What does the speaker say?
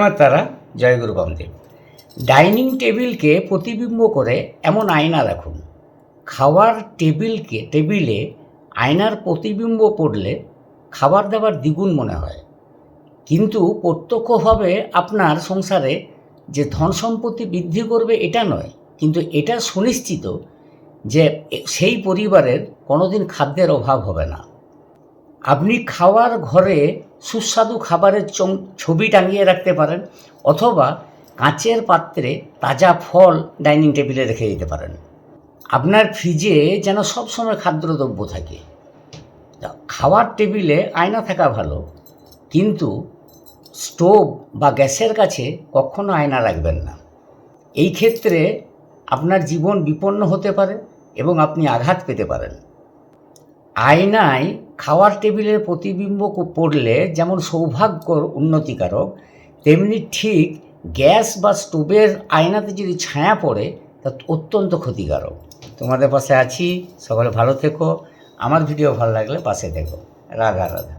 মা তারা জয় গুরু বামদেব। ডাইনিং টেবিলকে প্রতিবিম্ব করে এমন আয়না রাখুন। খাওয়ার টেবিলকে, টেবিলে আয়নার প্রতিবিম্ব পড়লে খাবার দাবার দ্বিগুণ মনে হয়। কিন্তু প্রত্যক্ষভাবে আপনার সংসারে যে ধন সম্পত্তি বৃদ্ধি করবে এটা নয়, কিন্তু এটা সুনিশ্চিত যে সেই পরিবারের কোনোদিন খাদ্যের অভাব হবে না। আপনি খাওয়ার ঘরে সুস্বাদু খাবারের ছবি টাঙিয়ে রাখতে পারেন অথবা কাঁচের পাত্রে তাজা ফল ডাইনিং টেবিলে রেখে দিতে পারেন। আপনার ফ্রিজে যেন সবসময় খাদ্যদ্রব্য থাকে। খাওয়ার টেবিলে আয়না থাকা ভালো, কিন্তু স্টোভ বা গ্যাসের কাছে কখনো আয়না রাখবেন না। এই ক্ষেত্রে আপনার জীবন বিপন্ন হতে পারে এবং আপনি আঘাত পেতে পারেন। আয়নায় খাওয়ার টেবিলের প্রতিবিম্ব পড়লে যেমন সৌভাগ্যর উন্নতিকারক, তেমনি ঠিক গ্যাস বা স্টোভের আয়নাতে যদি ছায়া পড়ে, তা অত্যন্ত ক্ষতিকারক। তোমাদের পাশে আছি, সকলে ভালো থেকো। আমার ভিডিও ভালো লাগলে পাশে দেখো রাধা রাধা।